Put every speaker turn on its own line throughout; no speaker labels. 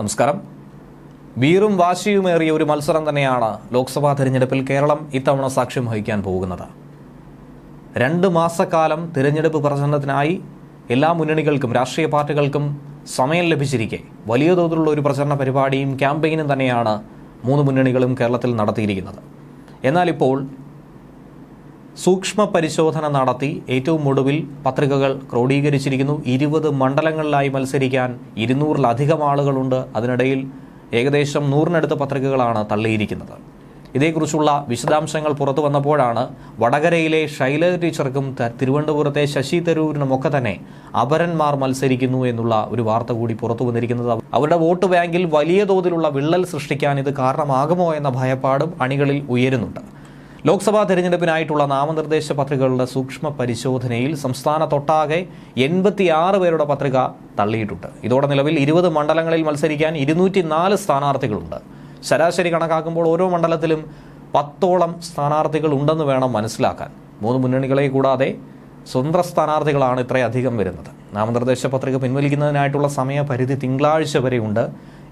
നമസ്കാരം. വീറും വാശിയുമേറിയ ഒരു മത്സരം തന്നെയാണ് ലോക്സഭാ തെരഞ്ഞെടുപ്പിൽ കേരളം ഇത്തവണ സാക്ഷ്യം വഹിക്കാൻ പോകുന്നത്. രണ്ട് മാസക്കാലം തിരഞ്ഞെടുപ്പ് പ്രചരണത്തിനായി എല്ലാ മുന്നണികൾക്കും രാഷ്ട്രീയ പാർട്ടികൾക്കും സമയം ലഭിച്ചിരിക്കെ വലിയ തോതിലുള്ള ഒരു പ്രചരണ പരിപാടിയും ക്യാമ്പയിനും തന്നെയാണ് മൂന്ന് മുന്നണികളും കേരളത്തിൽ നടത്തിയിരിക്കുന്നത്. എന്നാൽ ഇപ്പോൾ സൂക്ഷ്മ പരിശോധന നടത്തി ഏറ്റവും ഒടുവിൽ പത്രികകൾ ക്രോഡീകരിച്ചിരിക്കുന്നു. ഇരുപത് മണ്ഡലങ്ങളിലായി മത്സരിക്കാൻ ഇരുന്നൂറിലധികം ആളുകളുണ്ട്. അതിനിടയിൽ ഏകദേശം നൂറിനടുത്ത് പത്രികകളാണ് തള്ളിയിരിക്കുന്നത്. ഇതേക്കുറിച്ചുള്ള വിശദാംശങ്ങൾ പുറത്തു വന്നപ്പോഴാണ് വടകരയിലെ ശൈല ടീച്ചർക്കും തിരുവനന്തപുരത്തെ ശശി തരൂരിനുമൊക്കെ തന്നെ അപരന്മാർ മത്സരിക്കുന്നു എന്നുള്ള ഒരു വാർത്ത കൂടി പുറത്തു വന്നിരിക്കുന്നത്. അവരുടെ വോട്ട് ബാങ്കിൽ വലിയ തോതിലുള്ള വിള്ളൽ സൃഷ്ടിക്കാൻ ഇത് കാരണമാകുമോ എന്ന ഭയപ്പാടും അണികളിൽ ഉയരുന്നുണ്ട്. ലോക്സഭാ തെരഞ്ഞെടുപ്പിനായിട്ടുള്ള നാമനിർദ്ദേശ പത്രികകളുടെ സൂക്ഷ്മ പരിശോധനയിൽ സംസ്ഥാനത്തൊട്ടാകെ എൺപത്തിയാറ് പേരുടെ പത്രിക തള്ളിയിട്ടുണ്ട്. ഇതോടെ നിലവിൽ ഇരുപത് മണ്ഡലങ്ങളിൽ മത്സരിക്കാൻ ഇരുന്നൂറ്റി നാല് സ്ഥാനാർത്ഥികളുണ്ട്. ശരാശരി കണക്കാക്കുമ്പോൾ ഓരോ മണ്ഡലത്തിലും പത്തോളം സ്ഥാനാർത്ഥികൾ ഉണ്ടെന്ന് വേണം മനസ്സിലാക്കാൻ. മൂന്ന് മുന്നണികളെ കൂടാതെ സ്വതന്ത്ര സ്ഥാനാർത്ഥികളാണ് ഇത്രയധികം വരുന്നത്. നാമനിർദ്ദേശ പത്രിക പിൻവലിക്കുന്നതിനായിട്ടുള്ള സമയപരിധി തിങ്കളാഴ്ച വരെയുണ്ട്.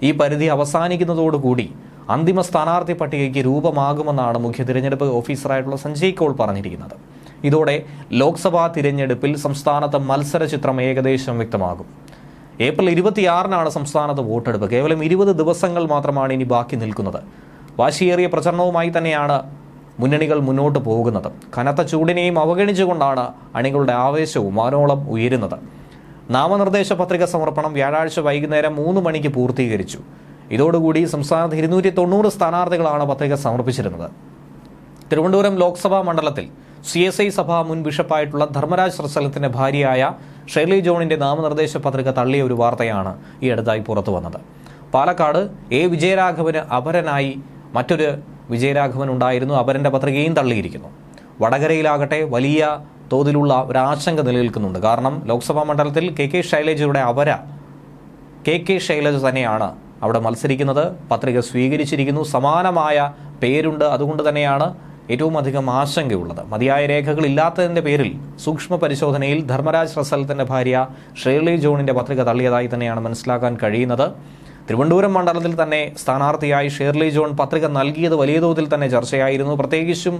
ഈ പരിധി അവസാനിക്കുന്നതോടുകൂടി അന്തിമ സ്ഥാനാർത്ഥി പട്ടികയ്ക്ക് രൂപമാകുമെന്നാണ് മുഖ്യ തിരഞ്ഞെടുപ്പ് ഓഫീസറായിട്ടുള്ള സഞ്ജയ് കോൾ പറഞ്ഞിരിക്കുന്നത്. ഇതോടെ ലോക്സഭാ തിരഞ്ഞെടുപ്പിൽ സംസ്ഥാനത്ത് മത്സര ചിത്രം ഏകദേശം വ്യക്തമാകും. ഏപ്രിൽ ഇരുപത്തിയാറിനാണ് സംസ്ഥാനത്ത് വോട്ടെടുപ്പ്. കേവലം ഇരുപത് ദിവസങ്ങൾ മാത്രമാണ് ഇനി ബാക്കി നിൽക്കുന്നത്. വാശിയേറിയ പ്രചരണവുമായി തന്നെയാണ് മുന്നണികൾ മുന്നോട്ട് പോകുന്നത്. കനത്ത ചൂടിനെയും അവഗണിച്ചുകൊണ്ടാണ് അണികളുടെ ആവേശവും മാനോളം ഉയരുന്നത്. നാമനിർദ്ദേശ പത്രിക സമർപ്പണം വ്യാഴാഴ്ച വൈകുന്നേരം മൂന്ന് മണിക്ക് പൂർത്തീകരിച്ചു. ഇതോടുകൂടി സംസ്ഥാനത്ത് ഇരുന്നൂറ്റി തൊണ്ണൂറ് സ്ഥാനാർത്ഥികളാണ് പത്രിക സമർപ്പിച്ചിരുന്നത്. തിരുവനന്തപുരം ലോക്സഭാ മണ്ഡലത്തിൽ സി എസ് ഐ സഭ മുൻ ബിഷപ്പായിട്ടുള്ള ധർമ്മരാജ് ശ്രസലത്തിന്റെ ഭാര്യയായ ഷെർലി ജോണിന്റെ നാമനിർദ്ദേശ പത്രിക തള്ളിയ ഒരു വാർത്തയാണ് ഈ അടുത്തായി പുറത്തു വന്നത്. പാലക്കാട് എ വിജയരാഘവന് അപരനായി മറ്റൊരു വിജയരാഘവൻ ഉണ്ടായിരുന്നു അപരന്റെ പത്രികയും തള്ളിയിരിക്കുന്നു. വടകരയിലാകട്ടെ വലിയ തോതിലുള്ള ഒരു ആശങ്ക നിലനിൽക്കുന്നുണ്ട്. കാരണം ലോക്സഭാ മണ്ഡലത്തിൽ കെ കെ ശൈലജയുടെ അപര കെ കെ ശൈലജ തന്നെയാണ് അവിടെ മത്സരിക്കുന്നത് പത്രിക സ്വീകരിച്ചിരിക്കുന്നു. സമാനമായ പേരുണ്ട്. അതുകൊണ്ട് തന്നെയാണ് ഏറ്റവും അധികം ആശങ്കയുള്ളത്. മതിയായ രേഖകൾ ഇല്ലാത്തതിന്റെ പേരിൽ സൂക്ഷ്മ പരിശോധനയിൽ ധർമ്മരാജ് റസലത്തിന്റെ ഭാര്യ ഷേർലി ജോണിന്റെ പത്രിക തള്ളിയതായി തന്നെയാണ് മനസ്സിലാക്കാൻ കഴിയുന്നത്. തിരുവനന്തപുരം മണ്ഡലത്തിൽ തന്നെ സ്ഥാനാർത്ഥിയായി ഷേർലി ജോൺ പത്രിക നൽകിയത് വലിയ തോതിൽ തന്നെ ചർച്ചയായിരുന്നു. പ്രത്യേകിച്ചും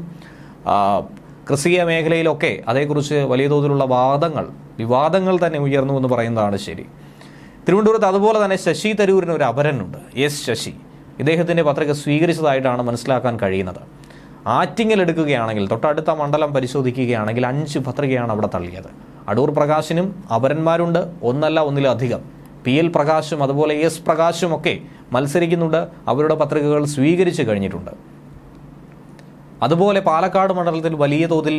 ക്രിസ്തീയ മേഖലയിലൊക്കെ അതേക്കുറിച്ച് വലിയ തോതിലുള്ള വാദങ്ങൾ വിവാദങ്ങൾ തന്നെ ഉയർന്നു എന്ന് പറയുന്നതാണ് ശരി. തിരുവനന്തപുരത്ത് അതുപോലെ തന്നെ ശശി തരൂരിന് ഒരു അപരനുണ്ട് എസ് ശശി. ഇദ്ദേഹത്തിന്റെ പത്രിക സ്വീകരിച്ചതായിട്ടാണ് മനസ്സിലാക്കാൻ കഴിയുന്നത്. ആറ്റിങ്ങൽ എടുക്കുകയാണെങ്കിൽ തൊട്ടടുത്ത മണ്ഡലം പരിശോധിക്കുകയാണെങ്കിൽ അഞ്ച് പത്രികയാണ് അവിടെ തള്ളിയത്. അടൂർ പ്രകാശിനും അപരന്മാരുണ്ട് ഒന്നല്ല ഒന്നിലധികം. പി എൽ പ്രകാശും അതുപോലെ എസ് പ്രകാശും ഒക്കെ മത്സരിക്കുന്നുണ്ട്. അവരുടെ പത്രികകൾ സ്വീകരിച്ചു കഴിഞ്ഞിട്ടുണ്ട്. അതുപോലെ പാലക്കാട് മണ്ഡലത്തിൽ വലിയ തോതിൽ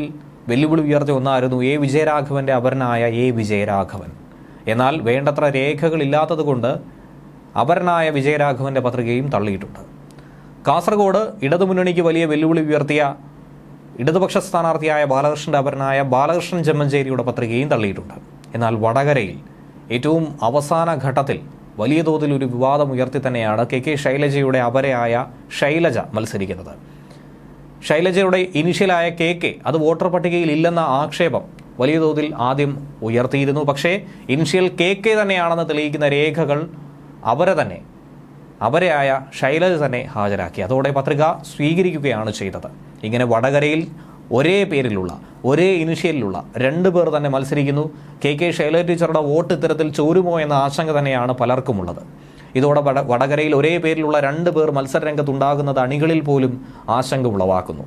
വെല്ലുവിളി ഉയർത്തിയ ഒന്നായിരുന്നു എ വിജയരാഘവന്റെ അപരനായ എ വിജയരാഘവൻ. എന്നാൽ വേണ്ടത്ര രേഖകളില്ലാത്തതുകൊണ്ട് അപരനായ വിജയരാഘവന്റെ പത്രികയും തള്ളിയിട്ടുണ്ട്. കാസർഗോഡ് ഇടതുമുന്നണിക്ക് വലിയ വെല്ലുവിളി ഉയർത്തിയ ഇടതുപക്ഷ സ്ഥാനാർത്ഥിയായ ബാലകൃഷ്ണന്റെ അപരനായ ബാലകൃഷ്ണൻ ചെമ്മഞ്ചേരിയുടെ പത്രികയും തള്ളിയിട്ടുണ്ട്. എന്നാൽ വടകരയിൽ ഏറ്റവും അവസാന ഘട്ടത്തിൽ വലിയ തോതിൽ ഒരു വിവാദം ഉയർത്തി തന്നെയാണ് കെ കെ ശൈലജയുടെ അപരയായ ശൈലജ മത്സരിക്കുന്നത്. ശൈലജയുടെ ഇനിഷ്യലായ കെ കെ അത് വോട്ടർ പട്ടികയിൽ ഇല്ലെന്ന ആക്ഷേപം വലിയ തോതിൽ ആദ്യം ഉയർത്തിയിരുന്നു. പക്ഷേ ഇനിഷ്യൽ കെ കെ തന്നെയാണെന്ന് തെളിയിക്കുന്ന രേഖകൾ അവരെ തന്നെ അവരെയായ ശൈലജ തന്നെ ഹാജരാക്കി. അതോടെ പത്രിക സ്വീകരിക്കുകയാണ് ചെയ്തത്. ഇങ്ങനെ വടകരയിൽ ഒരേ പേരിലുള്ള ഒരേ ഇനിഷ്യലിലുള്ള രണ്ട് പേർ തന്നെ മത്സരിക്കുന്നു. കെ കെ ശൈലജ ടീച്ചറുടെ വോട്ട് ഇത്തരത്തിൽ ചോരുമോ എന്ന ആശങ്ക തന്നെയാണ് പലർക്കുമുള്ളത്. ഇതോടെ വട വടകരയിൽ ഒരേ പേരിലുള്ള രണ്ട് പേർ മത്സരരംഗത്തുണ്ടാകുന്നത് അണികളിൽ പോലും ആശങ്ക ഉളവാക്കുന്നു.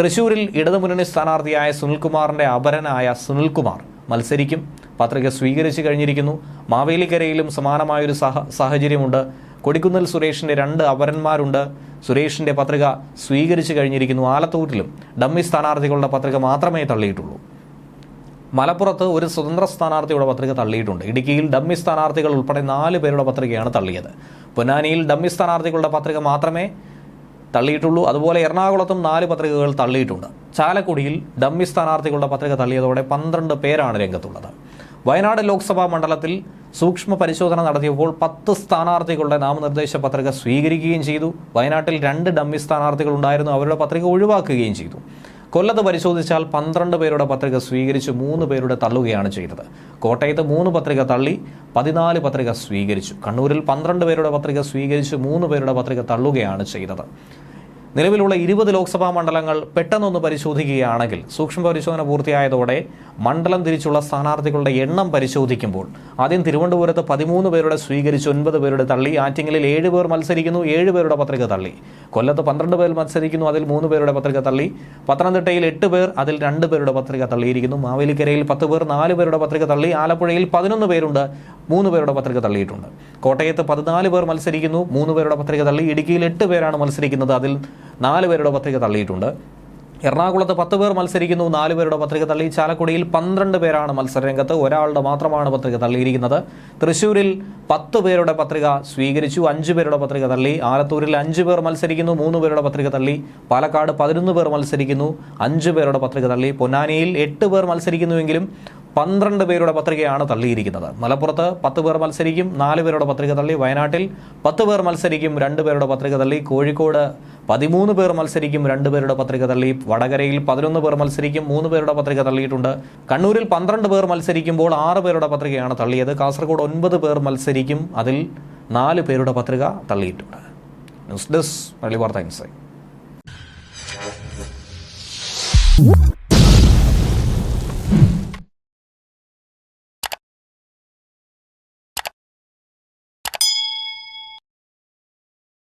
തൃശൂരിൽ ഇടതുമുന്നണി സ്ഥാനാർത്ഥിയായ സുനിൽകുമാറിന്റെ അപരനായ സുനിൽകുമാർ മത്സരിക്കും. പത്രിക സ്വീകരിച്ചു കഴിഞ്ഞിരിക്കുന്നു. മാവേലിക്കരയിലും സമാനമായൊരു സഹ സാഹചര്യമുണ്ട്. കൊടിക്കുന്നിൽ സുരേഷിന്റെ രണ്ട് അപരന്മാരുണ്ട്. സുരേഷിന്റെ പത്രിക സ്വീകരിച്ചു കഴിഞ്ഞിരിക്കുന്നു. ആലത്തൂരിലും ഡമ്മി സ്ഥാനാർത്ഥികളുടെ പത്രിക മാത്രമേ തള്ളിയിട്ടുള്ളൂ. മലപ്പുറത്ത് ഒരു സ്വതന്ത്ര സ്ഥാനാർത്ഥിയുടെ പത്രിക തള്ളിയിട്ടുണ്ട്. ഇടുക്കിയിൽ ഡമ്മി സ്ഥാനാർത്ഥികൾ ഉൾപ്പെടെ നാല് പേരുടെ പത്രികയാണ് തള്ളിയത്. പൊന്നാനിയിൽ ഡമ്മി സ്ഥാനാർത്ഥികളുടെ പത്രിക മാത്രമേ തള്ളിയിട്ടുള്ളൂ. അതുപോലെ എറണാകുളത്തും നാല് പത്രികകൾ തള്ളിയിട്ടുണ്ട്. ചാലക്കുടിയിൽ ഡമ്മി സ്ഥാനാർത്ഥികളുടെ പത്രിക തള്ളിയതോടെ പന്ത്രണ്ട് പേരാണ് രംഗത്തുള്ളത്. വയനാട് ലോക്സഭാ മണ്ഡലത്തിൽ സൂക്ഷ്മ പരിശോധന നടത്തിയപ്പോൾ പത്ത് സ്ഥാനാർത്ഥികളുടെ നാമനിർദ്ദേശ പത്രിക സ്വീകരിക്കുകയും ചെയ്തു. വയനാട്ടിൽ രണ്ട് ഡമ്മി സ്ഥാനാർത്ഥികൾ ഉണ്ടായിരുന്നു അവരുടെ പത്രിക ഒഴിവാക്കുകയും ചെയ്തു. കൊല്ലത്ത് പരിശോധിച്ചാൽ പന്ത്രണ്ട് പേരുടെ പത്രിക സ്വീകരിച്ച് മൂന്ന് പേരുടെ തള്ളുകയാണ് ചെയ്തത്. കോട്ടയത്ത് മൂന്ന് പത്രിക തള്ളി പതിനാല് പത്രിക സ്വീകരിച്ചു. കണ്ണൂരിൽ പന്ത്രണ്ട് പേരുടെ പത്രിക സ്വീകരിച്ച് മൂന്ന് പേരുടെ പത്രിക തള്ളുകയാണ് ചെയ്തത്. നിലവിലുള്ള ഇരുപത് ലോക്സഭാ മണ്ഡലങ്ങൾ പെട്ടെന്നൊന്ന് പരിശോധിക്കുകയാണെങ്കിൽ സൂക്ഷ്മ പരിശോധന പൂർത്തിയായതോടെ മണ്ഡലം തിരിച്ചുള്ള സ്ഥാനാർത്ഥികളുടെ എണ്ണം പരിശോധിക്കുമ്പോൾ ആദ്യം തിരുവനന്തപുരത്ത് പതിമൂന്ന് പേരുടെ സ്വീകരിച്ച് ഒൻപത് പേരുടെ തള്ളി ആറ്റിങ്ങലിൽ ഏഴ് പേർ മത്സരിക്കുന്നു ഏഴ് പേരുടെ പത്രിക തള്ളി. കൊല്ലത്ത് പന്ത്രണ്ട് പേർ മത്സരിക്കുന്നു അതിൽ മൂന്ന് പേരുടെ പത്രിക തള്ളി. പത്തനംതിട്ടയിൽ എട്ട് പേർ അതിൽ രണ്ട് പേരുടെ പത്രിക തള്ളിയിരിക്കുന്നു. മാവേലിക്കരയിൽ പത്ത് പേർ നാല് പേരുടെ പത്രിക തള്ളി. ആലപ്പുഴയിൽ പതിനൊന്ന് പേരുണ്ട് മൂന്ന് പേരുടെ പത്രിക തള്ളിയിട്ടുണ്ട്. കോട്ടയത്ത് പതിനാല് പേർ മത്സരിക്കുന്നു മൂന്ന് പേരുടെ പത്രിക തള്ളി ഇടുക്കിയിൽ എട്ട് പേരാണ് മത്സരിക്കുന്നത് അതിൽ നാല് പേരുടെ പത്രിക തള്ളിയിട്ടുണ്ട്. എറണാകുളത്ത് പത്ത് പേർ മത്സരിക്കുന്നു നാല് പേരുടെ പത്രിക തള്ളി ചാലക്കുടിയിൽ പന്ത്രണ്ട് പേരാണ് മത്സരരംഗത്ത് ഒരാളുടെ മാത്രമാണ് പത്രിക തള്ളിയിരിക്കുന്നത്. തൃശ്ശൂരിൽ പത്ത് പേരുടെ പത്രിക സ്വീകരിച്ചു അഞ്ച് പേരുടെ പത്രിക തള്ളി ആലത്തൂരിൽ അഞ്ച് പേർ മത്സരിക്കുന്നു മൂന്ന് പേരുടെ പത്രിക തള്ളി പാലക്കാട് പതിനൊന്ന് പേർ മത്സരിക്കുന്നു അഞ്ച് പേരുടെ പത്രിക തള്ളി പൊന്നാനിയിൽ എട്ട് പേർ മത്സരിക്കുന്നുവെങ്കിലും പന്ത്രണ്ട് പേരുടെ പത്രികയാണ് തള്ളിയിരിക്കുന്നത്. മലപ്പുറത്ത് പത്ത് പേർ മത്സരിക്കും നാല് പേരുടെ പത്രിക തള്ളി. വയനാട്ടിൽ പത്ത് പേർ മത്സരിക്കും രണ്ട് പേരുടെ പത്രിക തള്ളി. കോഴിക്കോട് പതിമൂന്ന് പേർ മത്സരിക്കും രണ്ട് പേരുടെ പത്രിക തള്ളി. വടകരയിൽ പതിനൊന്ന് പേർ മത്സരിക്കും മൂന്ന് പേരുടെ പത്രിക തള്ളിയിട്ടുണ്ട്. കണ്ണൂരിൽ പന്ത്രണ്ട് പേർ മത്സരിക്കുമ്പോൾ ആറ് പേരുടെ പത്രികയാണ് തള്ളിയത്. കാസർഗോഡ് ഒൻപത് പേർ മത്സരിക്കും അതിൽ നാല് പേരുടെ പത്രിക തള്ളിയിട്ടുണ്ട്. ന്യൂസ് ഡെസ്ക് മലയാളി വാർത്ത